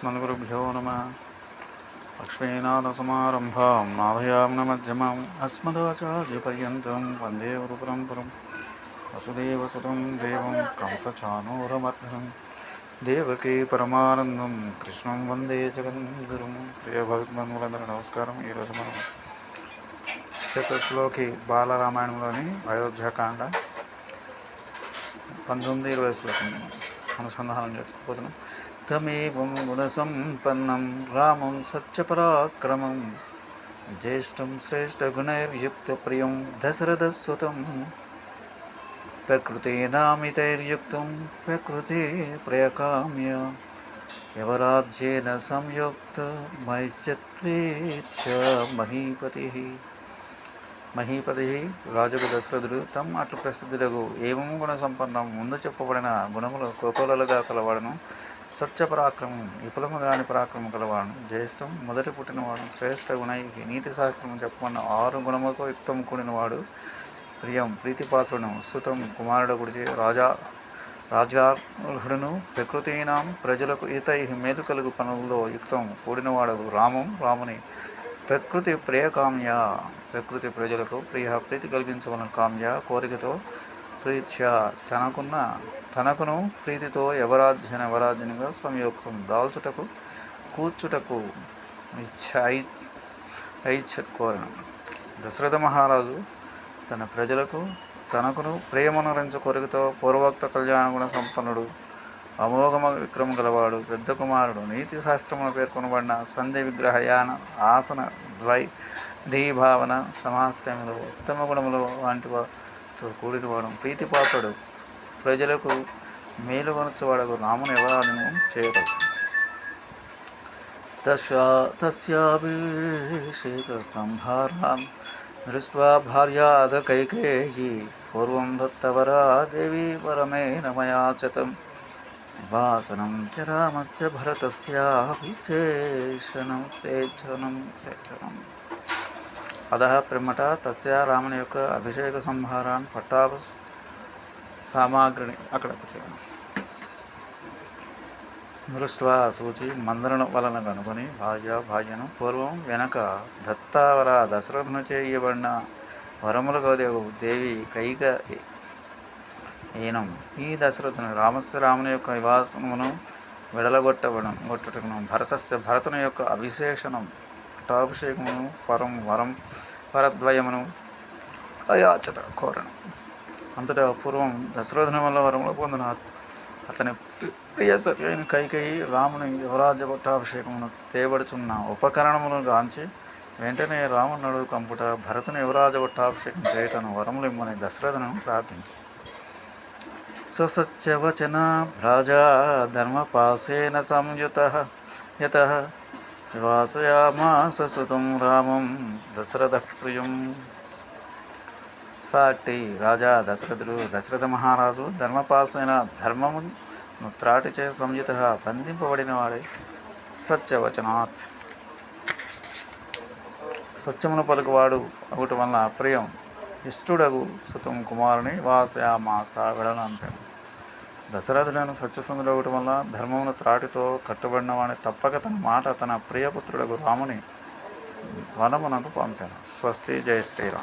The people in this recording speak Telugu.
अस्मद्गुरुभ्यो नमः लक्ष्मीनाथसमारम्भां नाभयाम्नमध्यमाम् अस्मदाचार्यपर्यन्तं वन्दे गुरुपरम्परं वसुदेवसुतं देवं कंसचानूरमर्दनं దేవకీ పరమానందం కృష్ణం వందే జగద్గురుం ప్రియ భగవద్బంధువులందరూ నమస్కారం ఈరోజు మనం చతుర్శ్లోకి బాలరామాయణంలోని అయోధ్యకాండ పంతొమ్మిది ఇరవై శ్లోకం అనుసంధానం చేసుకోబోతున్నాం తమేవం గుణసంపన్నం రామం సత్యపరాక్రమం జ్యేష్టం శ్రేష్టగుణైర్యుక్తప్రియం దశరథస్వతం ప్రకృతేనామితైర్యుక్తం ప్రకృతే ప్రయకామ్య యవరాజ్యేన సంయుక్త మైస్యత్వేచ్ఛ మహీపతి. మహీపతి రాజుకు దశరథుడు తమ్ అట్లు ప్రసిద్ధులకు ఏమము గుణ సంపన్నం? ముందు చెప్పబడిన గుణములు కోకోలలుగా కలవాడను. సత్య పరాక్రమం విపులము కాని పరాక్రమం కలవాడను. జ్యేష్టం మొదటి పుట్టినవాడు. శ్రేష్ఠ గుణైకి నీతి శాస్త్రం చెప్పమన్న ఆరు గుణములతో యుక్తం కూడినవాడు. ప్రియం ప్రీతిపాత్రుడు సుతం కుమారుడు గురించి రాజా రాజార్హుడును. ప్రకృతినాం ప్రజలకు ఇతై మేలు కలుగు పనుల్లో యుక్తం కూడినవాడు రామం రాముని. ప్రకృతి ప్రియకామ్య ప్రకృతి ప్రజలకు ప్రియ ప్రీతి కలిగించవలన కామ్య కోరికతో ప్రీత్య తనకున్న తనకును ప్రీతితో ఎవరాధ్యన యవరాజ్యనిగా సంయుక్తం దాల్చుటకు కూర్చుటకు ఇచ్చ ఐచ్ఛ కోరను దశరథ మహారాజు తన ప్రజలకు తనకును ప్రేమను కోరికతో పూర్వోక్త కళ్యాణ గుణ సంపన్నుడు. అమోఘమ విక్రమ గలవాడు పెద్ద కుమారుడు నీతి శాస్త్రమును పేర్కొనబడిన సంధ్య విగ్రహయాన ఆసన ద్వై ధీభావన సమాశ్రయములు ఉత్తమ గుణములు వంటి వాటితో కూడినవాడు ప్రీతిపాత్రుడు. ప్రజలకు మేలు కొనచ్చువాడకు రాముని ఎవరాలను చేయవచ్చు తస్యా తస్యాభిషేక సంహారాన్ దృష్ట్వా భార్యాదకైకేయీ పూర్వం దత్తవరా దేవి పరమేణ మయా చతం వాసనం చ రామస్య భరతస్యాభిశేషణం స్వేచ్ఛనం స్వేచ్ఛనం అదహ పిమ్మట తస్య రాముని యొక్క అభిషేక సంహారాన్ని పట్టాభ సామాగ్రిని అక్కడ దృష్ట్వా సూచి మందరణ వలన కనుకొని భార్య భార్యను పూర్వం వెనక దత్తావర దశరథును చేయబడిన వరముల దేవి కైక ఈనం ఈ దశరథుని రామస్య రాముని యొక్క నివాసమును విడలగొట్టవడం గొట్టటం భరతస్య భరతుని యొక్క అభిశేషణం పటాభిషేకమును పరం వరం వరద్వయమును అయాచత కోరడం. అంతటా పూర్వం దశరథుని వల్ల వరములు పొందిన అతని ప్రియ సత్యైన కైకేయి రాముని యువరాజ్య పట్టాభిషేకమును తేబడుచున్న ఉపకరణములను గాంచి వెంటనే రామునుడు కంపుట భరతుని యువరాజ పట్టాభిషేకం చేయటను వరములు ఇమ్మని దశరథను ప్రార్థించింది ససత్యవచన రాజా ధర్మపాసేన సంయుత యత నివాసయామాస సుతం రామం దశరథ ప్రియం సాటి రాజా దశరథుడు దశరథ మహారాజు ధర్మపాసైన ధర్మము త్రాటిచే సంయుత బంధింపబడిన వాడే సత్యవచనాత్. సత్యమును పలుకువాడు ఒకటి వల్ల ప్రియం ఇష్టుడగు సుతం కుమారుని వాసయామాస విడనంపాను దశరథులను సత్యసంధుడు ఒకటి వల్ల ధర్మమును త్రాటితో కట్టుబడిన వాడిని తప్పక తన మాట తన ప్రియపుత్రుడకు రాముని వనమునకు పంపాను. స్వస్తి జయ శ్రీరామ్.